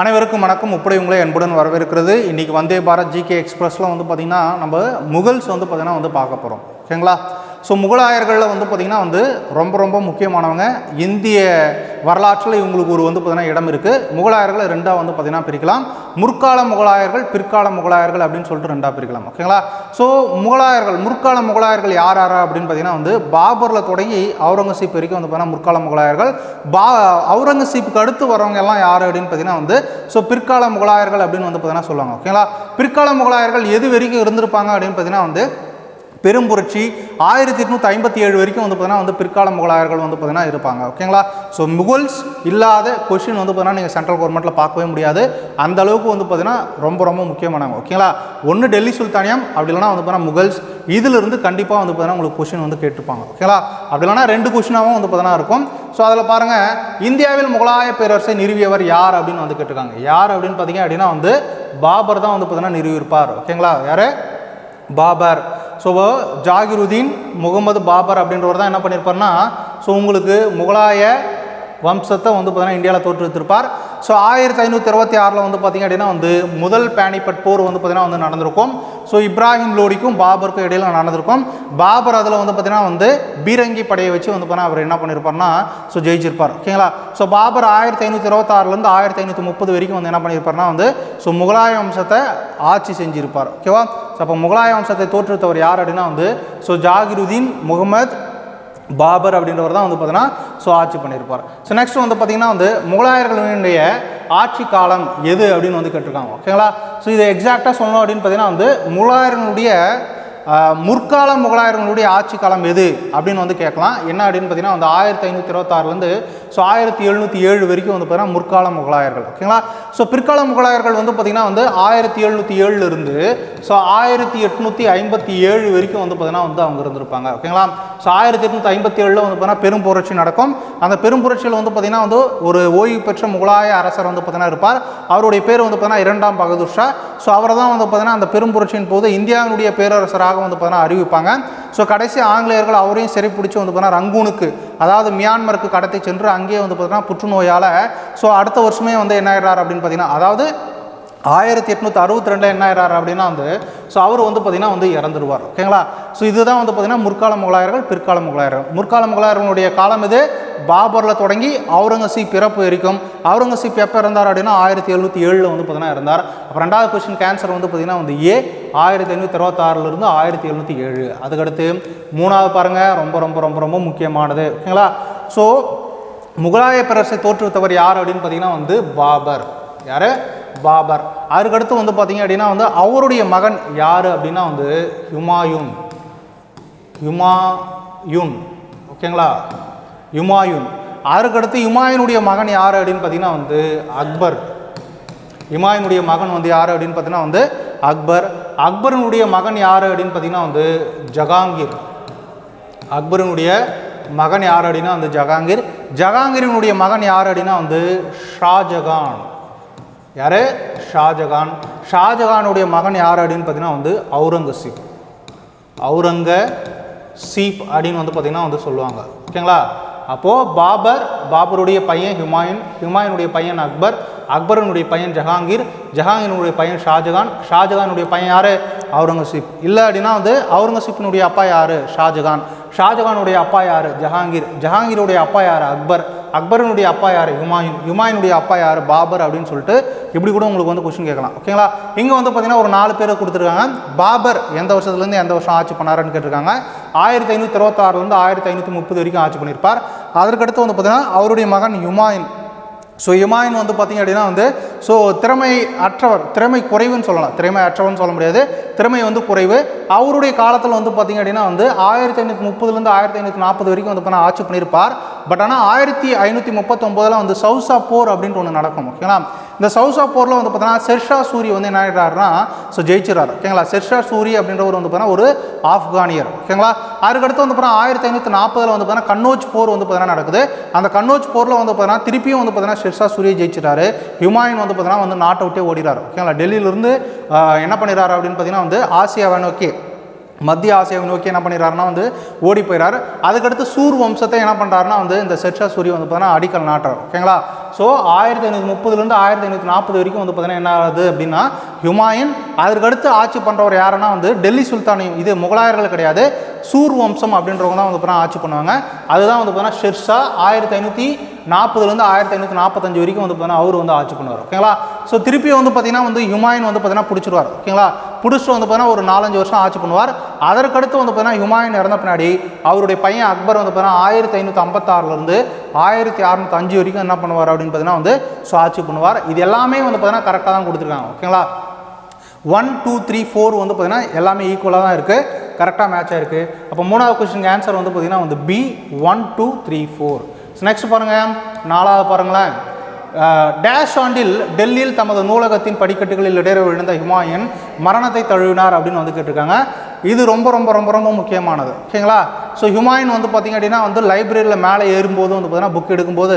அனைவருக்கும் வணக்கம். உப்படை உங்களை அன்புடன் வரவேற்கிறது. இன்றைக்கி வந்தே பாரத் ஜிகே எக்ஸ்பிரஸில் வந்து பார்த்திங்கன்னா நம்ம முகல்ஸ் வந்து பார்த்திங்கன்னா வந்து பார்க்க போகிறோம் ஓகேங்களா ஸோ முகலாயர்களில் வந்து பார்த்திங்கன்னா வந்து ரொம்ப ரொம்ப முக்கியமானவங்க. இந்திய வரலாற்றில் இவங்களுக்கு ஒரு வந்து பார்த்திங்கன்னா இடம் இருக்குது முகலாயர்களை ரெண்டாக வந்து பார்த்திங்கன்னா பிரிக்கலாம். முற்கால முகலாயர்கள் பிற்கால முகலாயர்கள் அப்படின்னு சொல்லிட்டு ரெண்டாக பிரிக்கலாம். ஓகேங்களா ஸோ முகலாயர்கள் முற்கால முகலாயர்கள் யார் யாரா அப்படின்னு பார்த்தீங்கன்னா வந்து பாபரில் தொடங்கி அவுரங்கசீப் வரைக்கும் வந்து பார்த்திங்கன்னா முற்கால முகலாயர்கள். பா அவுரங்கசீப்புக்கு அடுத்து வரவங்க எல்லாம் யார் அப்படின்னு பார்த்தீங்கன்னா வந்து ஸோ பிற்கால முகலாயர்கள் அப்படின்னு வந்து பார்த்திங்கன்னா சொல்லுவாங்க. ஓகேங்களா பிற்கால முகலாயர்கள் எது வரைக்கும் இருந்திருப்பாங்க அப்படின்னு பார்த்தீங்கன்னா வந்து பெரும்புரட்சி ஆயிரத்தி எட்நூற்றி ஐம்பத்தி ஏழு வரைக்கும் வந்து பார்த்தீங்கன்னா வந்து பிற்கால முகலாயர்கள் வந்து பார்த்தீங்கன்னா இருப்பாங்க. ஓகேங்களா? ஸோ முகல்ஸ் இல்லாத கொஷின் வந்து பார்த்தீங்கன்னா நீங்கள் சென்ட்ரல் கவர்மெண்ட்டில் பார்க்கவே முடியாது. அந்த அளவுக்கு வந்து பார்த்தீங்கன்னா ரொம்ப ரொம்ப முக்கியமானவங்க. ஓகேங்களா? ஒன்று டெல்லி சுல்தானியம் அப்படி இல்லைனா வந்து பார்த்தீங்கன்னா முகல்ஸ். இதிலிருந்து கண்டிப்பாக வந்து பார்த்தீங்கன்னா உங்களுக்கு கொஷின் வந்து கேட்டிருப்பாங்க. ஓகேங்களா? அப்படி இல்லைனா ரெண்டு கொஷினாகவும் வந்து பார்த்தீங்கன்னா இருக்கும். ஸோ அதில் பாருங்கள் இந்தியாவில் முகலாய பேரரசை நிறுவியவர் யார் அப்படின்னு வந்து கேட்டிருக்காங்க. யார் அப்படின்னு பார்த்தீங்க அப்படின்னா வந்து பாபர் தான் வந்து பார்த்தீங்கன்னா நிறுவியிருப்பார். ஓகேங்களா? யார்? பாபர். ஸோ ஜாகிருதீன் முகமது பாபர் அப்படின்றவர் தான் என்ன பண்ணியிருப்பார்னா ஸோ உங்களுக்கு முகலாய வம்சத்தை வந்து பார்த்தீங்கன்னா இந்தியாவில் தோற்றுவித்திருப்பார். ஸோ ஆயிரத்தி ஐநூற்றி இருபத்தி ஆறில் வந்து பார்த்திங்க அப்படின்னா வந்து முதல் பேனிப்பட் போர் வந்து பார்த்திங்கன்னா வந்து நடந்திருக்கும். ஸோ இப்ராஹிம் லோடிக்கும் பாபருக்கும் இடையில நடந்திருக்கும். பாபர் அதில் வந்து பார்த்திங்கன்னா வந்து பீரங்கி படையை வச்சு வந்து பார்த்தீங்கன்னா அவர் என்ன பண்ணியிருப்பார்னா ஸோ ஜெயிச்சிருப்பார். ஓகேங்களா ஸோ பாபர் ஆயிரத்தி ஐநூற்றி இருபத்தாறுலேருந்து ஆயிரத்தி ஐநூற்றி முப்பது வரைக்கும் வந்து என்ன பண்ணியிருப்பார்னா வந்து ஸோ முகலாய வம்சத்தை ஆட்சி செஞ்சிருப்பார். ஓகேவா ஸோ அப்போ முகலாய வம்சத்தை தோற்றுவித்தவர் யார் அப்படின்னா வந்து ஸோ ஜாகிருதீன் முகமது பாபர் அப்படின்றவர் தான் வந்து பார்த்தீங்கன்னா ஸோ ஆட்சி பண்ணியிருப்பார். ஸோ நெக்ஸ்ட் வந்து பார்த்திங்கன்னா வந்து முகலாயர்களுடைய ஆட்சி காலம் எது அப்படின்னு வந்து கேட்டிருக்காங்க. ஓகேங்களா ஸோ இதை எக்ஸாக்டாக சொல்லணும் அப்படின்னு பார்த்தீங்கன்னா வந்து முகலாயர்களுடைய முற்கால முகலாயர்களுடைய ஆட்சி காலம் எது அப்படின்னு வந்து கேட்கலாம். என்ன அப்படின்னு பார்த்தீங்கன்னா வந்து ஆயிரத்தி ஐநூற்றி இருபத்தாறுலேருந்து ஸோ ஆயிரத்தி எழுநூற்றி ஏழு வரைக்கும் வந்து பார்த்தீங்கன்னா முற்கால முகலாயர்கள் ஓகேங்களா ஸோ பிற்கால முகலாயர்கள் வந்து பார்த்திங்கன்னா வந்து ஆயிரத்தி எழுநூற்றி ஏழுல இருந்து ஸோ ஆயிரத்தி எட்நூற்றி ஐம்பத்தி ஏழு வரைக்கும் வந்து பார்த்திங்கன்னா வந்து அவங்க இருந்திருப்பாங்க ஓகேங்களா ஸோ ஆயிரத்தி எட்நூற்றி ஐம்பத்தி ஏழில் வந்து பார்த்தீங்கன்னா பெரும் புரட்சி நடக்கும் அந்த பெரும் புரட்சியில் வந்து பார்த்திங்கன்னா வந்து ஒரு ஓய்வு பெற்ற முகலாய அரசர் வந்து பார்த்திங்கன்னா இருப்பார் அவருடைய பேர் வந்து பார்த்தீங்கன்னா இரண்டாம் பகதூர் ஷா ஸோ அவர் தான் வந்து பார்த்திங்கன்னா அந்த பெரும் புரட்சியின் போது இந்தியாவினுடைய பேரரசராக வந்து பார்த்தீங்கன்னா அறிவிப்பாங்க ஸோ கடைசி ஆங்கிலேயர்கள் அவரையும் சிறைப்பிடிச்சு பிடிச்சி வந்து பார்த்தீங்கன்னா ரங்கூனுக்கு அதாவது மியான்மருக்கு கடத்தி சென்று அங்கேயே வந்து பார்த்தீங்கன்னா புற்றுநோயால். ஸோ அடுத்த வருஷமே வந்து என்ன ஆகிறார் அப்படின்னு பார்த்தீங்கன்னா அதாவது ஆயிரத்தி எட்நூற்றி அறுபத்தி ரெண்டில் என்ன ஆகிறார் அப்படின்னா வந்து ஸோ அவர் வந்து பார்த்திங்கன்னா வந்து இறந்துருவார். ஓகேங்களா ஸோ இதுதான் வந்து பார்த்திங்கன்னா முற்கால முகலாயர்கள் பிற்கால முகலாயர்கள். முற்கால முகலாயர்களுடைய காலம் இது பாபரில் தொடங்கி அவுரங்கசீப் பிறப்பு வரைக்கும். அவுரங்கசீப் எப்போ இருந்தார் அப்படின்னா ஆயிரத்தி எழுநூற்றி ஏழில் வந்து பார்த்தீங்கன்னா இருந்தார் அப்புறம் ரெண்டாவது கொஸ்டின் கேன்சர் வந்து பார்த்திங்கன்னா வந்து ஏ ஆயிரத்தி ஐநூற்றி இருபத்தாறுலேருந்து ஆயிரத்தி எழுநூற்றி ஏழு. அதுக்கடுத்து மூணாவது பாருங்கள் ரொம்ப ரொம்ப ரொம்ப ரொம்ப முக்கியமானது. ஓகேங்களா ஸோ முகலாய பேரரசை தோற்றுவித்தவர் யார் அப்படின்னு பார்த்தீங்கன்னா வந்து பாபர். யார்? பாபர். அதுக்கடுத்து வந்து பார்த்தீங்க அப்படின்னா வந்து அவருடைய மகன் யார் அப்படின்னா வந்து ஹுமாயூன். ஹுமாயூன். ஓகேங்களா? ஹுமாயூன். அதுக்கடுத்து ஹுமாயூனுடைய மகன் யார் அப்படின்னு பார்த்தீங்கன்னா வந்து அக்பர். யுமாயூனுடைய மகன் வந்து யார் அப்படின்னு பார்த்தீங்கன்னா வந்து அக்பர். அக்பரினுடைய மகன் யார் அப்படின்னு பார்த்தீங்கன்னா வந்து ஜகாங்கீர் அக்பரனுடைய மகன் யார் அப்படின்னா வந்து ஜஹாங்கீர் ஜஹாங்கீரினுடைய மகன் யார் அப்படின்னா வந்து ஷாஜகான். யார்? ஷாஜகான். ஷாஜகானுடைய மகன் யார் அப்படின்னு பார்த்தீங்கன்னா வந்து அவுரங்கசீப் அவுரங்க சீப் அப்படின்னு வந்து பார்த்திங்கன்னா வந்து சொல்லுவாங்க. ஓகேங்களா? அப்போது பாபர் பாபருடைய பையன் ஹுமாயூன் ஹுமாயூனுடைய பையன் அக்பர் அக்பரனுடைய பையன் ஜஹாங்கீர் ஜஹாங்கீருடைய பையன் ஷாஜகான். ஷாஜகானுடைய பையன் யார்? அவுரங்கசீப் இல்லை அப்படின்னா வந்து அவுரங்கசீப்பினுடைய அப்பா யார்? ஷாஜகான். ஷாஜகானுடைய அப்பா யார்? ஜஹாங்கீர். ஜஹாங்கீருடைய அப்பா யார்? அக்பர். அக்பரனுடைய அப்பா யார்? ஹுமாயூன். ஹுமாயினுடைய அப்பா யார்? பாபர் அப்படின்னு சொல்லிட்டு இப்படி கூட உங்களுக்கு வந்து கொஸ்டின் கேட்கலாம். ஓகேங்களா இங்கே வந்து பார்த்தீங்கன்னா ஒரு நாலு பேரை கொடுத்துருக்காங்க. பாபர் எந்த வருஷத்துலேருந்து எந்த வருஷம் ஆட்சி பண்ணாருன்னு கேட்டிருக்காங்க. ஆயிரத்தி ஐநூற்றி இருபத்தாறுலேருந்து ஆயிரத்தி ஐநூற்றி முப்பது வரைக்கும் ஆட்சி பண்ணியிருப்பார். அதற்கடுத்து வந்து பார்த்தீங்கன்னா அவருடைய மகன் ஹுமாயின். ஸோ இமாயின் வந்து பார்த்திங்க அப்படின்னா வந்து ஸோ திறமை அற்றவர் திறமை குறைவுன்னு சொல்லலாம். திறமை அற்றவர்னு சொல்ல முடியாது. திறமை வந்து குறைவு. அவருடைய காலத்தில் வந்து பார்த்திங்க அப்படின்னா வந்து ஆயிரத்தி ஐநூற்றி முப்பதுலேருந்து ஆயிரத்தி ஐநூற்றி நாற்பது வரைக்கும் வந்து பார்த்தா ஆட்சி பண்ணியிருப்பார். பட் ஆனால் ஆயிரத்தி ஐநூற்றி முப்பத்தொம்போதில் வந்து சவுசா போர் அப்படின்ட்டு ஒன்று நடக்கும் ஓகேங்களா? இந்த சவுசா போரில் வந்து பார்த்தீங்கன்னா ஷெர்ஷா சூரி வந்து என்ன ஆகிட்டாருன்னா ஸோ ஜெயிச்சிடறாரு ஓகேங்களா? ஷெர்ஷா சூரி அப்படின்றவர் வந்து பார்த்தீங்கன்னா ஒரு ஆப்கானியர் ஓகேங்களா? அதுக்கடுத்து வந்து பார்த்தீங்கன்னா ஆயிரத்தி ஐநூற்றி நாற்பதில் வந்து பார்த்தீங்கன்னா கண்ணோஜ் போர் வந்து பார்த்தீங்கன்னா நடக்குது. அந்த கண்ணோஜ் போரில் வந்து பார்த்தீங்கன்னா திருப்பியும் வந்து பார்த்தீங்கன்னா ஷெர்ஷா சூரியை ஜெயிச்சிட்டாரு. ஹுமாயூன் வந்து பார்த்தீங்கன்னா வந்து நாட்டை விட்டே ஓடிறாரு ஓகேங்களா? டெல்லியிலிருந்து என்ன பண்ணிடுறாரு அப்படின்னு பார்த்தீங்கன்னா வந்து ஆசியாவை நோக்கி மத்திய ஆசியாவை நோக்கி என்ன பண்ணிடுறாருன்னா வந்து ஓடி போயிறாரு. அதுக்கடுத்து சூர் வம்சத்தை என்ன பண்ணுறாருன்னா வந்து இந்த ஷெர்ஷா சூரிய வந்து பார்த்தீங்கன்னா அடிக்கல் நாட்டுறாரு. ஓகேங்களா ஸோ ஆயிரத்தி ஐநூற்றி முப்பதுலேருந்து ஆயிரத்தி ஐநூற்றி நாற்பது வரைக்கும் வந்து பார்த்தீங்கன்னா என்ன ஆகுது அப்படின்னா ஹுமாயூன் அதற்கடுத்து ஆட்சி பண்ணுறவர் யாருன்னா வந்து டெல்லி சுல்தானையும் இது முகலாயர்கள் கிடையாது சூர் வம்சம் அப்படின்றவங்க தான் வந்து பார்த்தீங்கன்னா ஆட்சி பண்ணுவாங்க. அதுதான் வந்து பார்த்தீங்கன்னா ஷெர்ஷா ஆயிரத்தி ஐநூற்றி நாற்பதுலேருந்து ஆயிரத்தி ஐநூற்றி நாற்பத்தஞ்சு வரைக்கும் வந்து பார்த்தீங்கன்னா அவர் வந்து ஆட்சி பண்ணுவார். ஓகேங்களா? ஸோ திருப்பி வந்து பார்த்தீங்கன்னா வந்து ஹுமாயின் வந்து பார்த்தீங்கன்னா பிடிச்சிருவார். ஓகேங்களா? பிடிச்சிட்டு வந்து பார்த்தீங்கன்னா ஒரு நாலஞ்சு வருஷம் ஆட்சி பண்ணுவார். அதற்கடுத்து வந்து பார்த்தீங்கன்னா ஹுமாயூன் இறந்த பின்னாடி அவருடைய பையன் அக்பர் வந்து பார்த்தீங்கன்னா ஆயிரத்தி ஐநூற்றி ஐம்பத்தாறுலேருந்து ஆயிரத்தி அறநூற்றி அஞ்சு வரைக்கும் என்ன பண்ணுவார் அப்படின்னு பார்த்தீங்கன்னா வந்து ஸோ ஆட்சி பண்ணுவார். இது எல்லாமே வந்து பார்த்தீங்கன்னா கரெக்டாக தான் கொடுத்துருக்காங்க. ஓகேங்களா? ஒன் டூ த்ரீ ஃபோர் வந்து பார்த்திங்கன்னா எல்லாமே ஈக்குவலாக தான் இருக்குது கரெக்டாக மேட்சாக இருக்குது அப்போ மூணாவது கொஸ்டினுக்கு ஆன்சர் வந்து பார்த்திங்கன்னா வந்து B one two three four next பாருங்கள் நாலாவது பாருங்களேன். டேஷ் ஆண்டில் டெல்லியில் தமது நூலகத்தின் படிக்கட்டுகளில் இடையே விழுந்த ஹிமாயன் மரணத்தை தழுவினார் அப்படின்னு வந்து கேட்டிருக்காங்க. இது ரொம்ப ரொம்ப ரொம்ப ரொம்ப முக்கியமானது. ஓகேங்களா? ஸோ ஹுமாயின் வந்து பார்த்திங்க அப்படின்னா வந்து லைப்ரரியில் மேலே ஏறும்போது வந்து பார்த்தீங்கன்னா புக் எடுக்கும்போது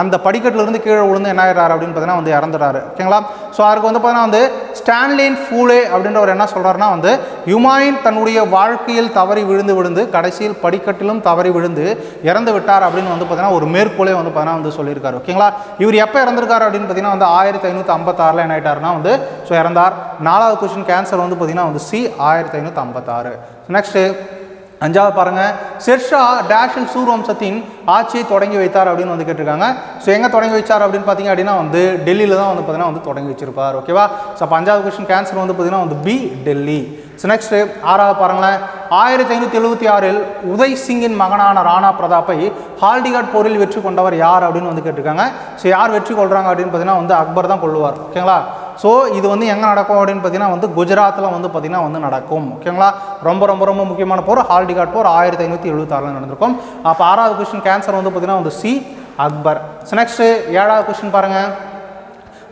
அந்த படிக்கட்டிலிருந்து கீழே விழுந்து என்ன ஆயிடுறாரு அப்படின்னு பார்த்தீங்கன்னா வந்து இறந்துறாரு ஓகேங்களா? ஸோ அதுக்கு வந்து பார்த்தீங்கன்னா வந்து ஸ்டான்லின் ஃபூலே அப்படின்றவர் என்ன சொல்கிறாருன்னா வந்து ஹுமாயின் தன்னுடைய வாழ்க்கையில் தவறி விழுந்து விழுந்து கடைசியில் படிக்கட்டிலும் தவறி விழுந்து இறந்து விட்டார் அப்படின்னு வந்து பார்த்தீங்கன்னா ஒரு மேற்கோளே வந்து பார்த்தீங்கன்னா வந்து சொல்லியிருக்காரு. ஓகேங்களா? இவர் எப்போ இறந்துருக்காரு அப்படின்னு பார்த்தீங்கன்னா வந்து ஆயிரத்தி ஐநூற்றி ஐம்பத்தாறில் என்ன ஆயிட்டாருன்னா வந்து ஸோ இறந்தார். நாலாவது கொஸ்டின் கேன்சர் வந்து பார்த்தீங்கன்னா வந்து சி ஆயிரத்தி ஐநூற்றி ஐம்பத்தாறு. நெக்ஸ்ட்டு அஞ்சாவது பாருங்கள் ஷெர்ஷா டேஷில் சூர் வம்சத்தின் ஆட்சியை தொடங்கி வைத்தார் அப்படின்னு வந்து கேட்டிருக்காங்க. ஸோ எங்கே தொடங்கி வச்சார் அப்படின்னு பார்த்தீங்க அப்படின்னா வந்து டெல்லியில் தான் வந்து பார்த்தீங்கன்னா வந்து தொடங்கி வச்சிருப்பார். ஓகேவா ஸோ அப்போ அஞ்சாவது கொஸ்டின் கேன்சர் வந்து பார்த்தீங்கன்னா வந்து பி டெல்லி. ஸோ நெக்ஸ்ட்டு ஆறாவது பாருங்களேன். ஆயிரத்தி ஐநூற்றி எழுபத்தி ஆறில் உதய் சிங்கின் மகனான ராணா பிரதாப்பை ஹால்டிகாட் போரில் வெற்றி கொண்டவர் யார் அப்படின்னு வந்து கேட்டிருக்காங்க. ஸோ யார் வெற்றி கொள்கிறாங்க அப்படின்னு பார்த்தீங்கன்னா வந்து அக்பர் தான் கொள்ளுவார். ஓகேங்களா ஸோ இது வந்து எங்கே நடக்கும் அப்படின்னு பார்த்தீங்கன்னா வந்து குஜராத்தில் வந்து பார்த்தீங்கன்னா வந்து நடக்கும். ஓகேங்களா? ரொம்ப ரொம்ப ரொம்ப முக்கியமான போர். ஹால்டிகாட் போர் ஆயிரத்தி ஐநூற்றி எழுபத்தாறில் நடந்திருக்கும். அப்போ ஆறாவது கொஸ்டின் கேன்சர் வந்து பார்த்தீங்கன்னா வந்து சி அக்பர். ஸோ நெக்ஸ்ட்டு ஏழாவது கொஸ்டின் பாருங்கள்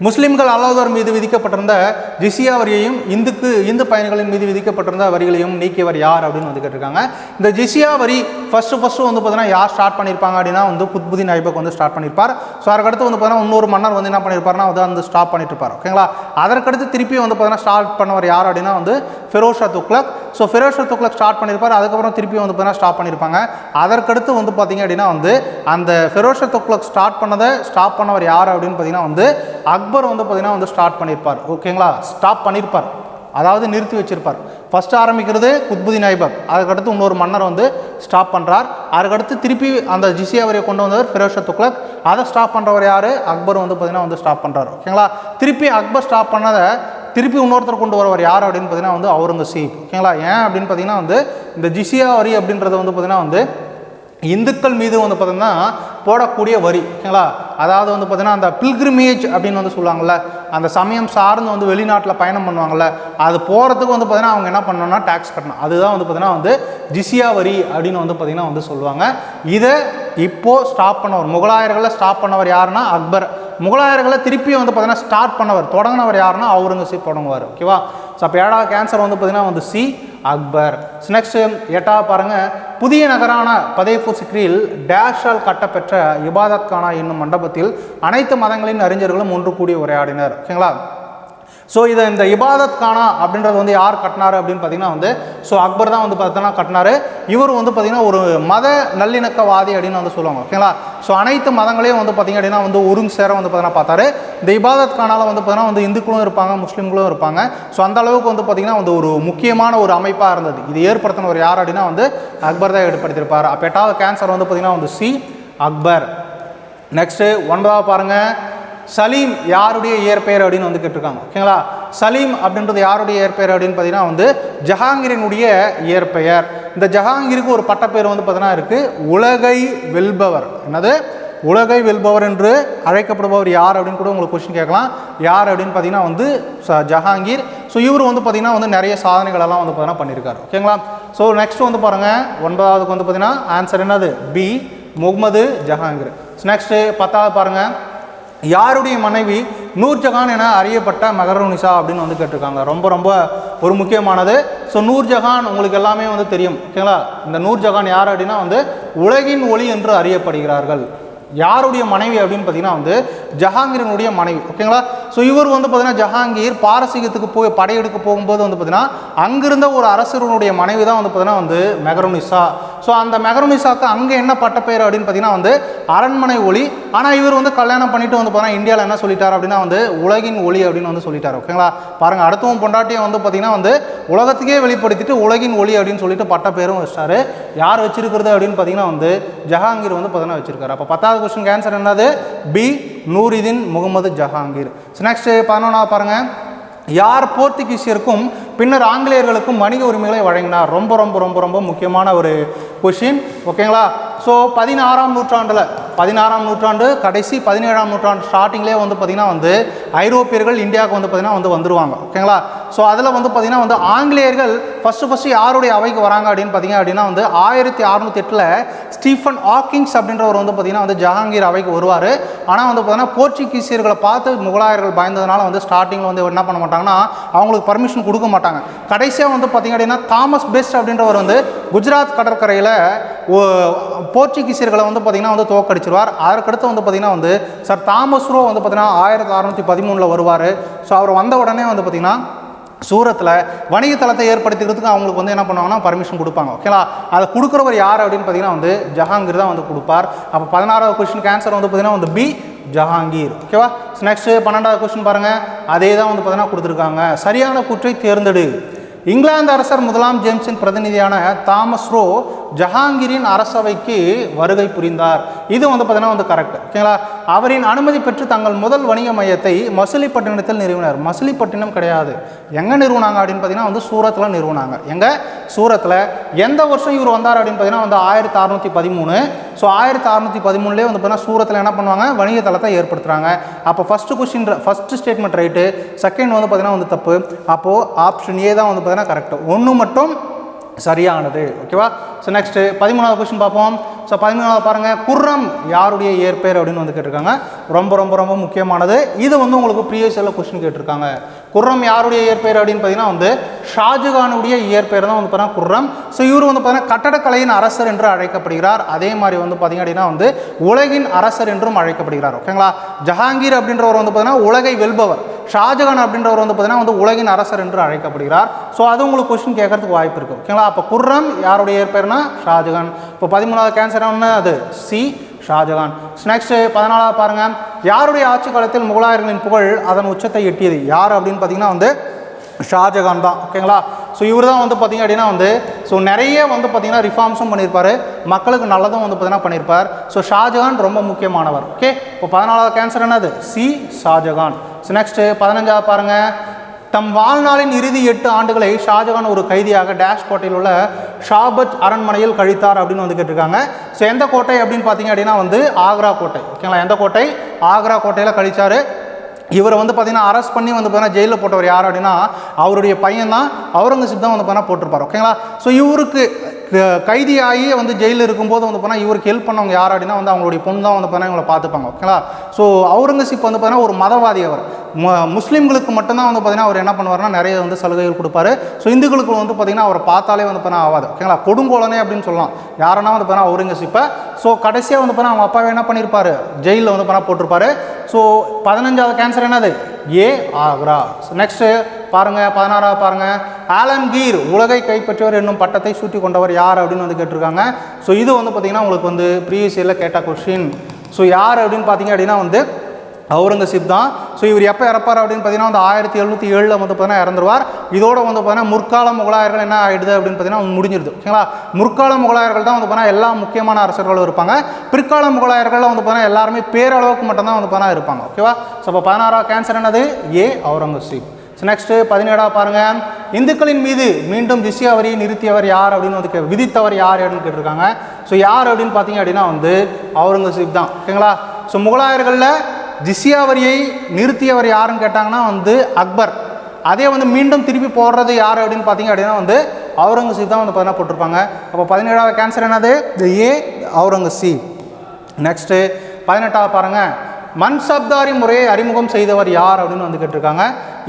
முஸ்லிம்கள் அல்லாதவர் மீது விதிக்கப்பட்டிருந்த ஜிசியா வரியையும் இந்துக்கு இந்து பயணிகளின் மீது விதிக்கப்பட்டிருந்த வரிகளையும் நீக்கியவர் யார் அப்படின்னு வந்து கேட்டிருக்காங்க. இந்த ஜிசியா வரி ஃபஸ்ட்டு ஃபஸ்ட்டு வந்து பார்த்தீங்கன்னா யார் ஸ்டார்ட் பண்ணியிருப்பாங்க அப்படின்னா வந்து குத்புதீன் ஐபக் வந்து ஸ்டார்ட் பண்ணியிருப்பார். ஸோ அதுக்கடுத்து வந்து பார்த்தீங்கன்னா இன்னொரு மன்னர் வந்து என்ன பண்ணியிருப்பாருன்னா வந்து வந்து ஸ்டாப் பண்ணிட்டு இருப்பார் ஓகேங்களா அதற்கடுத்து திருப்பி வந்து பார்த்தீங்கன்னா ஸ்டார்ட் பண்ணவர் யார் அப்படின்னா வந்து ஃபெரோஷா துக்லக் ஸோ ஃபெரோஷா துக்லக் ஸ்டார்ட் பண்ணியிருப்பார். அதுக்கப்புறம் திருப்பி வந்து பார்த்தீங்கன்னா ஸ்டாப் பண்ணியிருப்பாங்க. அதற்கடுத்து வந்து பார்த்தீங்க அப்படின்னா வந்து அந்த ஃபெரோஷா துக்லக் ஸ்டார்ட் பண்ணதை ஸ்டாப் பண்ணவர் யார் அப்படின்னு பார்த்தீங்கன்னா வந்து அக் அக்பர் வந்து பார்த்திங்கன்னா வந்து ஸ்டார்ட் பண்ணியிருப்பார் ஓகேங்களா? ஸ்டாப் பண்ணியிருப்பார் அதாவது நிறுத்தி வச்சிருப்பார். ஃபஸ்ட்டு ஆரம்பிக்கிறது குத்புதீன் ஐபக் அதுக்கடுத்து இன்னொரு மன்னர் வந்து ஸ்டாப் பண்ணுறார் அதுக்கடுத்து திருப்பி அந்த ஜிசியாவரியை கொண்டு வந்தவர் ஃபிரோஷா துக்ளக். அதை ஸ்டாப் பண்ணுறவர் யார்? அக்பர் வந்து பார்த்திங்கன்னா வந்து ஸ்டாப் பண்ணுறார் ஓகேங்களா? திருப்பி அக்பர் ஸ்டாப் பண்ணதை திருப்பி இன்னொருத்தர் கொண்டு வரவர் யார் அப்படின்னு பார்த்தீங்கன்னா வந்து அவுரங்கசீப். ஓகேங்களா? ஏன் அப்படின்னு பார்த்தீங்கன்னா வந்து இந்த ஜிசியாவரி அப்படின்றது வந்து பார்த்திங்கன்னா வந்து இந்துக்கள் மீது வந்து பார்த்திங்கன்னா போடக்கூடிய வரி ஓகேங்களா? அதாவது வந்து பார்த்தீங்கன்னா அந்த பில்கிரிமேஜ் அப்படின்னு வந்து சொல்லுவாங்கள்ல அந்த சமயம் சார்ந்து வந்து வெளிநாட்டில் பயணம் பண்ணுவாங்கள்ல அது போகிறதுக்கு வந்து பார்த்தீங்கன்னா அவங்க என்ன பண்ணணும்னா டேக்ஸ் கட்டணும். அதுதான் வந்து பார்த்திங்கன்னா வந்து ஜிசியா வரி அப்படின்னு வந்து பார்த்திங்கன்னா வந்து சொல்லுவாங்க. இதை இப்போது ஸ்டாப் பண்ணவர் முகலாயர்களை ஸ்டாப் பண்ணவர் யாருன்னா அக்பர். முகலாயர்களை திருப்பி வந்து பார்த்தீங்கன்னா ஸ்டார்ட் பண்ணவர் தொடங்கினவர் யாருன்னா அவுரங்கசீப் தொடங்குவார் ஓகேவா? ஸோ அப்போ ஏழாவது கேன்சர் வந்து பார்த்திங்கன்னா வந்து சி அக்பர். நெக்ஸ்ட் எட்டாவது பாருங்கள் புதிய நகரான பதேபூர் சிக்ரியில் டேஷால் கட்டப்பெற்ற இபாதத் கானா என்னும் மண்டபத்தில் அனைத்து மதங்களின் அறிஞர்களும் ஒன்று கூடி உரையாடினர். ஓகேங்களா? ஸோ இதை இந்த இபாதத் கானா அப்படின்றது வந்து யார் கட்டினாரு அப்படின்னு பார்த்தீங்கன்னா வந்து ஸோ அக்பர் தான் வந்து பார்த்தீங்கன்னா கட்டினாரு. இவர் வந்து பார்த்தீங்கன்னா ஒரு மத நல்லிணக்கவாதி அப்படின்னு வந்து சொல்லுவாங்க. ஓகேங்களா ஸோ அனைத்து மதங்களையும் வந்து பார்த்தீங்க அப்படின்னா வந்து ஒருங்கு சேர வந்து பார்த்தீங்கன்னா பார்த்தாரு. இந்த இபாதத் கானால வந்து பார்த்தீங்கன்னா வந்து இந்துக்களும் இருப்பாங்க முஸ்லீம்களும் இருப்பாங்க. ஸோ அந்த அளவுக்கு வந்து பார்த்திங்கன்னா வந்து ஒரு முக்கியமான ஒரு அமைப்பாக இருந்தது. இது ஏற்படுத்தினவர் யார் அப்படின்னா வந்து அக்பர் தான் ஏற்படுத்தியிருப்பார். அப்போ எட்டாவது கேன்சர் வந்து பார்த்திங்கன்னா வந்து சி. அக்பர். நெக்ஸ்ட்டு ஒன்பதாவது பாருங்கள் சலீம் யாருடைய இயற்பெயர் அப்படின்னு வந்து கேட்டிருக்காங்க. ஓகேங்களா சலீம் அப்படின்றது யாருடைய இயற்பெயர் அப்படின்னு பார்த்தீங்கன்னா வந்து ஜஹாங்கீரினுடைய இயற்பெயர் இந்த ஜஹாங்கீருக்கு ஒரு பட்டப்பெயர் வந்து பார்த்தீங்கன்னா இருக்குது உலகை வெல்பவர். என்னது? உலகை வெல்பவர் என்று அழைக்கப்படுபவர் யார் அப்படின்னு கூட உங்களுக்கு கொஸ்டின் கேட்கலாம். யார் அப்படின்னு பார்த்தீங்கன்னா வந்து ஜஹாங்கீர். ஸோ இவர் வந்து பார்த்திங்கன்னா வந்து நிறைய சாதனைகளெல்லாம் வந்து பார்த்தீங்கன்னா பண்ணியிருக்காரு. ஓகேங்களா ஸோ நெக்ஸ்ட் வந்து பாருங்கள் ஒன்பதாவதுக்கு வந்து பார்த்தீங்கன்னா ஆன்சர் என்னது? பி முகமது ஜஹாங்கீர். நெக்ஸ்ட்டு பத்தாவது பாருங்கள் யாருடைய மனைவி நூர்ஜஹான் என அறியப்பட்ட மகரூனிசா அப்படின்னு வந்து கேட்டிருக்காங்க. ரொம்ப ரொம்ப ஒரு முக்கியமானது. ஸோ நூர்ஜஹான் உங்களுக்கு எல்லாமே வந்து தெரியும். ஓகேங்களா? இந்த நூர்ஜஹான் யார் அப்படின்னா வந்து உலகின் ஒளி என்று அறியப்படுகிறார்கள். யாருடைய மனைவி அப்படின்னு பார்த்தீங்கன்னா வந்து ஜஹாங்கீரனுடைய மனைவி. ஓகேங்களா? ஸோ இவர் வந்து பார்த்தீங்கன்னா ஜஹாங்கீர் பாரசீகத்துக்கு போய் படையெடுக்க போகும்போது வந்து பார்த்தீங்கன்னா அங்கிருந்த ஒரு அரசருடைய மனைவி தான் வந்து பார்த்தீங்கன்னா வந்து மெகரோனிசா. ஸோ அந்த மெகரோனிசாக்கு அங்கே என்ன பட்டப்பெயர் அப்படின்னு பார்த்தீங்கன்னா வந்து அரண்மனை ஒளி. ஆனால் இவர் வந்து கல்யாணம் பண்ணிட்டு வந்து பார்த்தீங்கன்னா இந்தியாவில் என்ன சொல்லிட்டார் அப்படின்னா வந்து உலகின் ஒளி அப்படின்னு வந்து சொல்லிட்டார். ஓகேங்களா பாருங்கள் அடுத்தவன் பொண்டாட்டியை வந்து பார்த்தீங்கன்னா வந்து உலகத்துக்கே வெளிப்படுத்திட்டு உலகின் ஒளி அப்படின்னு சொல்லிட்டு பட்டப்பெயரும் வச்சிட்டாரு. யார் வச்சிருக்கிறது அப்படின்னு பார்த்தீங்கன்னா வந்து ஜஹாங்கீர் வந்து பார்த்தீங்கன்னா வச்சிருக்காரு. அப்போ பத்தாவது கொஸ்டின் ஆன்சர் என்னது? பி நூரிதீன் முகமது ஜஹாங்கீர். நெக்ஸ்ட் பதினொன்றாவது பாருங்கள் யார் போர்த்துகீசியருக்கும் பின்னர் ஆங்கிலேயர்களுக்கும் வணிக உரிமைகளை வழங்கினார். ரொம்ப ரொம்ப ரொம்ப ரொம்ப முக்கியமான ஒரு கொஷின் ஓகேங்களா ஸோ பதினாறாம் நூற்றாண்டில் பதினாறாம் நூற்றாண்டு கடைசி பதினேழாம் நூற்றாண்டு ஸ்டார்டிங்லேயே வந்து பார்த்திங்கன்னா வந்து ஐரோப்பியர்கள் இந்தியாவுக்கு வந்து பார்த்திங்கன்னா வந்து வந்துருவாங்க. ஓகேங்களா ஸோ அதில் வந்து பார்த்திங்கன்னா வந்து ஆங்கிலேயர்கள் ஃபஸ்ட்டு ஃபஸ்ட்டு யாருடைய அவைக்கு வராங்க அப்படின்னு பார்த்தீங்க அப்படின்னா வந்து ஆயிரத்தி அறநூற்றி எட்டில் ஸ்டீஃபன் ஹாக்கிங்ஸ் அப்படின்றவர் வந்து பார்த்திங்கன்னா வந்து ஜஹாங்கீர் அவைக்கு வருவார். ஆனால் வந்து பார்த்திங்கன்னா போர்ச்சுகீசியர்களை பார்த்து முகலாயர்கள் பயந்ததுனால வந்து ஸ்டார்டிங்கில் வந்து என்ன பண்ண மாட்டாங்கன்னா அவங்களுக்கு பர்மிஷன் கொடுக்க மாட்டாங்க. கடைசியாக வந்து பார்த்திங்க அப்படின்னா தாமஸ் பெஸ்ட் அப்படின்றவர் வந்து குஜராத் கடற்கரையில் போர்ச்சுகீசியர்களை வந்து பார்த்திங்கன்னா வந்து தோக்கடிச்சிருவார் அதற்கடுத்து வந்து பார்த்திங்கன்னா வந்து சார் தாமஸ் ரோ வந்து பார்த்திங்கன்னா ஆயிரத்தி அறநூற்றி பதிமூணில் வருவார். ஸோ அவர் வந்த உடனே வந்து பார்த்திங்கன்னா சூரத்தில் வணிக தளத்தை ஏற்படுத்திக்கிறதுக்கு அவங்களுக்கு வந்து என்ன பண்ணுவாங்கன்னா பர்மிஷன் கொடுப்பாங்க. ஓகேங்களா அதை கொடுக்குறவர் யார் அப்படின்னு பார்த்தீங்கன்னா வந்து ஜஹாங்கீர் தான் வந்து கொடுப்பார். அப்போ பதினாறாவது கொஸ்டினுக்கு ஆன்சர் வந்து பார்த்தீங்கன்னா வந்து பி. ஜஹாங்கீர். ஓகேவா நெக்ஸ்ட் பன்னெண்டாவது கொஸ்டின் பாருங்கள் அதே தான் வந்து பார்த்தீங்கன்னா கொடுத்துருக்காங்க. சரியான குற்றை தேர்ந்தெடு. இங்கிலாந்து அரசர் முதலாம் ஜேம்ஸின் பிரதிநிதியான தாமஸ் ரோ ஜஹாங்கீரின் அரசவைக்கு வருகை புரிந்தார். இது வந்து பார்த்தீங்கன்னா வந்து கரெக்ட் ஓகேங்களா அவரின் அனுமதி பெற்று தங்கள் முதல் வணிக மையத்தை மசிலிப்பட்டினத்தில் நிறுவினார். மசிலிப்பட்டினம் கிடையாது. எங்கே நிறுவனாங்க அப்படின்னு பார்த்தீங்கன்னா வந்து சூரத்தில் நிறுவனாங்க. எங்கே? சூரத்தில் எந்த வருஷம் இவர் வந்தார் அப்படின்னு பார்த்தீங்கன்னா வந்து ஆயிரத்தி அறநூற்றி பதிமூணு ஸோ ஆயிரத்தி அறநூற்றி பதிமூணுலேயே வந்து பார்த்தீங்கன்னா சூரத்தில் என்ன பண்ணுவாங்க? வணிக தளத்தை ஏற்படுத்துகிறாங்க அப்போ first question first statement right second வந்து பார்த்தீங்கன்னா வந்து தப்பு. அப்போது ஆப்ஷன் ஏ தான் வந்து பார்த்தீங்கன்னா கரெக்ட் ஒன்று மட்டும் சரியானது. ஓகேவா ஸோ நெக்ஸ்ட்டு பதிமூணாவது கொஸ்டின் பார்ப்போம். ஸோ பதிமூணாவது பாருங்கள் குர்ரம் யாருடைய ஏற்பெயர் அப்படின்னு வந்து கேட்டிருக்காங்க. ரொம்ப ரொம்ப ரொம்ப முக்கியமானது. இது வந்து உங்களுக்கு ப்ரீவியஸில் கொஸ்டின் கேட்டிருக்காங்க. குர்ரம் யாருடைய இயற்பெயர் அப்படின்னு பார்த்தீங்கன்னா வந்து ஷாஜகானுடைய இயற்பெயர் தான் வந்து பார்த்தீங்கன்னா குர்ரம் ஸோ இவர் வந்து பார்த்தீங்கன்னா கட்டடக்கலையின் அரசர் என்று அழைக்கப்படுகிறார். அதே மாதிரி வந்து பார்த்தீங்க அப்படின்னா வந்து உலகின் அரசர் என்றும் அழைக்கப்படுகிறார். ஓகேங்களா ஜஹாங்கீர் அப்படின்றவர் வந்து பார்த்தீங்கன்னா உலகை வெல்பவர். ஷாஜகான் அப்படின்றவர் வந்து பார்த்தீங்கன்னா வந்து உலகின் அரசர் என்று அழைக்கப்படுகிறார். ஸோ அது உங்களுக்கு கொஸ்டின் கேட்கறதுக்கு வாய்ப்பு இருக்குது ஓகேங்களா அப்போ குர்ரம் யாருடைய ஏற்பெயர்னா ஷாஜகான். இப்போ பதிமூணாவது கேன்சர் என்ன அது? சி ஷாஜகான். நெக்ஸ்ட் பதினாலாவது பாருங்க. யாருடைய ஆட்சி காலத்தில் முகலாயர்களின் புகழ் அதன் உச்சத்தை எட்டியது? யார் அப்படின்னு பார்த்தீங்கன்னா வந்து ஷாஜகான் தான். ஓகேங்களா ஸோ இவர் தான் வந்து பார்த்தீங்க அப்படின்னா வந்து ஸோ நிறைய வந்து பார்த்தீங்கன்னா ரிஃபார்ம்ஸும் பண்ணியிருப்பார். மக்களுக்கு நல்லதும் வந்து பார்த்திங்கன்னா பண்ணியிருப்பார். ஸோ ஷாஜகான் ரொம்ப முக்கியமானவர். ஓகே இப்போ பதினாலாவது கேன்சர் என்னது? சி ஷாஜகான். ஸோ நெக்ஸ்ட்டு பதினஞ்சாவது பாருங்கள் தம் வாழ்நாளின் இறுதி எட்டு ஆண்டுகளை ஷாஜகான் ஒரு கைதியாக டேஷ் கோட்டையில் உள்ள ஷாபத் அரண்மனையில் கழித்தார் அப்படின்னு வந்து கேட்டிருக்காங்க. ஸோ எந்த கோட்டை அப்படின்னு பார்த்தீங்க அப்படின்னா வந்து ஆக்ரா கோட்டை. ஓகேங்களா? எந்த கோட்டை? ஆக்ரா கோட்டையில் கழித்தார் இவரை வந்து பார்த்தீங்கன்னா அரெஸ்ட் பண்ணி வந்து பார்த்தீங்கன்னா ஜெயிலில் போட்டவர் யார் அப்படின்னா அவருடைய பையன் தான் அவுரங்கசீப் தான் வந்து பார்த்தீங்கன்னா போட்டிருப்பார் ஓகேங்களா ஸோ இவருக்கு க- கைதியாகி வந்து ஜெயிலில் இருக்கும்போது வந்து பார்த்தீங்கன்னா இவருக்கு ஹெல்ப் பண்ணவங்க யார் அப்படின்னா வந்து அவங்களுடைய பொண்ணு தான் வந்து பார்த்தீங்கன்னா இவங்களை பார்த்துப்பாங்க ஓகேங்களா ஸோ அவுரங்கசீப் வந்து பார்த்தீங்கன்னா ஒரு மதவாதி அவர். முஸ்லீம்களுக்கு மட்டும்தான் வந்து பார்த்தீங்கன்னா அவர் என்ன பண்ணுவார்னா நிறைய வந்து சலுகைகள் கொடுப்பாரு. ஸோ இந்துக்களுக்கு வந்து பார்த்தீங்கன்னா அவரை பார்த்தாலே வந்து பார்த்தீங்கன்னா ஆகாது ஓகேங்களா கொடுங்கோலனே அப்படின்னு சொல்லலாம். யாருன்னா வந்து பார்த்தீங்கன்னா ஒருங்கசிப்பை ஸோ கடைசியாக வந்து பார்த்தீங்கன்னா அவங்க அப்பாவே என்ன பண்ணியிருப்பாரு ஜெயிலில் வந்து பார்த்தா போட்டிருப்பாரு. ஸோ பதினஞ்சாவது கேன்சர் என்னது? ஏ ஆக்ரா. நெக்ஸ்ட்டு பாருங்கள் பதினாறாவது பாருங்கள் ஆலம்கீர் உலகை கைப்பற்றியவர் என்னும் பட்டத்தை சூட்டி கொண்டவர் யார் அப்படின்னு வந்து கேட்டிருக்காங்க. ஸோ இது வந்து பார்த்தீங்கன்னா உங்களுக்கு வந்து ப்ரீவியஸ் இயரில் கேட்ட கொஷின் ஸோ யார் அப்படின்னு பார்த்தீங்க அப்படின்னா வந்து அவுரங்கசீப் தான். ஸோ இவர் எப்போ இறப்பார் அப்படின்னு பார்த்தீங்கன்னா வந்து ஆயிரத்தி எழுநூற்றி ஏழில் வந்து பார்த்தீங்கன்னா இறந்துருவார். இதோட வந்து பார்த்தீங்கன்னா முற்கால முகலாயர்கள் என்ன ஆகிடுது அப்படின்னு பார்த்தீங்கன்னா முடிஞ்சிருது. ஓகேங்களா? முற்கால முகலாயர்கள் தான் வந்து பார்த்தீங்கன்னா எல்லா முக்கியமான அரசர்களும் இருப்பாங்க. பிற்கால முகலாயர்கள் வந்து பார்த்தீங்கன்னா எல்லாருமே பேரளவுக்கு மட்டும்தான் வந்து பார்த்தீங்கன்னா இருப்பாங்க. ஓகேவா? ஸோ இப்போ பதினாறாவது கேன்சர் என்னது? ஏ அவுரங்கசீப். ஸோ நெக்ஸ்ட்டு பதினேழாவது பாருங்கள் இந்துக்களின் மீது மீண்டும் ஜிஸ்யா வரியை நிறுத்தியவர் யார் அப்படின்னு வந்து கே- விதித்தவர் யார் அப்படின்னு கேட்டிருக்காங்க. ஸோ யார் அப்படின்னு பார்த்தீங்க அப்படின்னா வந்து அவுரங்கசீப் தான். ஓகேங்களா? ஸோ முகலாயர்களில் ஜிஸ்யா வரியை நிறுத்தியவர் யாருன்னு கேட்டாங்கன்னா வந்து அக்பர். அதே வந்து மீண்டும் திருப்பி போடுறது யார் அப்படின்னு பார்த்தீங்க அப்படின்னா வந்து அவுரங்கசீப் தான் வந்து பார்த்தீங்கன்னா போட்டிருப்பாங்க. அப்போ பதினேழாவது கேன்சர் என்னது? ஏ அவுரங்கசீப். நெக்ஸ்ட்டு பதினெட்டாவது பாருங்கள் மன்சப்தாரி முறையை அறிமுகம் செய்தவர் யார் அப்படின்னு வந்து கேட்டிருக்காங்க.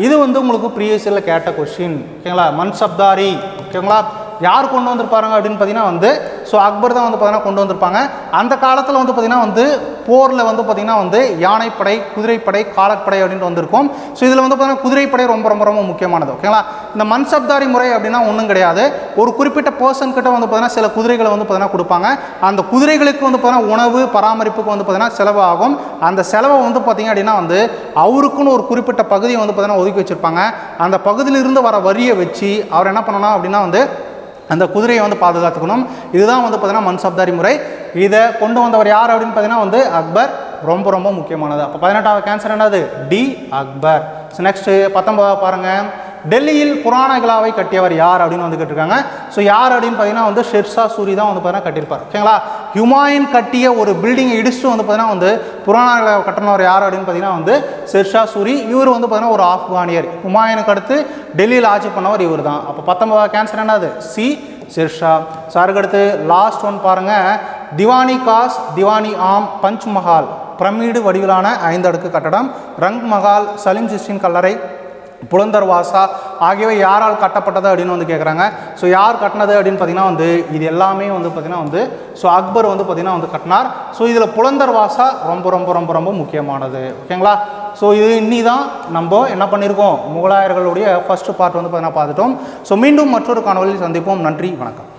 இது வந்து உங்களுக்கு ப்ரீவியஸில் கேட்ட கொஷின் ஓகேங்களா? மன்சப்தாரி. ஓகேங்களா? யார் கொண்டு வந்திருப்பாருங்க அப்படின்னு பார்த்தீங்கன்னா வந்து ஸோ அக்பர் தான் வந்து பார்த்திங்கன்னா கொண்டு வந்திருப்பாங்க. அந்த காலத்தில் வந்து பார்த்திங்கன்னா வந்து போரில் வந்து பார்த்திங்கன்னா வந்து யானைப்படை குதிரைப்படை காலப்படை அப்படின்ட்டு வந்திருக்கும். ஸோ இதில் வந்து பார்த்திங்கன்னா குதிரைப்படை ரொம்ப ரொம்ப ரொம்ப முக்கியமானது. ஓகேங்களா இந்த மன்சப்தாரி முறை அப்படின்னா ஒன்றும் கிடையாது. ஒரு குறிப்பிட்ட பர்சன் கிட்ட வந்து பார்த்திங்கன்னா சில குதிரைகளை வந்து பார்த்திங்கன்னா கொடுப்பாங்க. அந்த குதிரைகளுக்கு வந்து பார்த்திங்கன்னா உணவு பராமரிப்புக்கு வந்து பார்த்திங்கன்னா செலவு ஆகும். அந்த செலவை வந்து பார்த்தீங்க அப்படின்னா வந்து அவருக்குன்னு ஒரு குறிப்பிட்ட பகுதியை வந்து பார்த்திங்கன்னா ஒதுக்கி வச்சிருப்பாங்க. அந்த பகுதியிலிருந்து வர வரியை வச்சு அவர் என்ன பண்ணணும் அப்படின்னா வந்து அந்த குதிரையை வந்து பாதுகாத்துக்கணும். இதுதான் வந்து பார்த்தீங்கன்னா மன்சப்தாரி முறை. இதை கொண்டு வந்தவர் யார் அப்படின்னு பார்த்தீங்கன்னா வந்து அக்பர். ரொம்ப ரொம்ப முக்கியமானது. அப்போ பதினெட்டாவது கேன்சர் என்னது? டி. அக்பர். ஸோ நெக்ஸ்ட்டு பத்தொன்பதாவது பாருங்கள் டெல்லியில் புராண கிலாவை கட்டியவர் யார் அப்படின்னு வந்து கேட்டிருக்காங்க. ஸோ யார் அப்படின்னு பார்த்தீங்கன்னா வந்து ஷெர்ஷா சூரி தான் வந்து பார்த்தீங்கன்னா கட்டியிருப்பார். ஓகேங்களா? ஹுமாயின் கட்டிய ஒரு பில்டிங்கை இடிச்சுட்டு வந்து பார்த்தீங்கன்னா வந்து புராண கட்டினவர் யார் அப்படின்னு பார்த்தீங்கன்னா வந்து ஷெர்ஷா சூரி. இவர் வந்து பார்த்தீங்கன்னா ஒரு ஆப்கானியர். ஹுமாயனுக்கு அடுத்து டெல்லியில் ஆட்சி பண்ணவர் இவர் தான் அப்போ பத்தொன்பதாவது கேன்சர் என்னது? சி. ஷெர்ஷா. ஸோ அதுக்கடுத்து லாஸ்ட் ஒன் பாருங்கள் திவானி காஸ் திவானி ஆம் பஞ்ச் மஹால். பிரமிடு வடிவிலான ஐந்து அடுக்கு கட்டடம். ரங் மஹால் சலீம் சிஸ்டின் கல்லறை. புலந்தர் வாசா ஆகியவை யாரால் கட்டப்பட்டது அப்படின்னு வந்து கேட்குறாங்க ஸோ யார் கட்டினது அப்படின்னு பார்த்தீங்கன்னா வந்து இது எல்லாமே வந்து பார்த்திங்கன்னா வந்து ஸோ அக்பர் வந்து பார்த்திங்கன்னா வந்து கட்டினார். ஸோ இதில் புலந்தர் வாசா ரொம்ப ரொம்ப ரொம்ப ரொம்ப முக்கியமானது. ஓகேங்களா ஸோ இது இன்னி தான் நம்ம என்ன பண்ணியிருக்கோம் முகலாயர்களுடைய ஃபஸ்ட்டு பார்ட் வந்து பார்த்தீங்கன்னா பார்த்துட்டோம். ஸோ மீண்டும் மற்றொரு காணொலியில் சந்திப்போம். நன்றி வணக்கம்.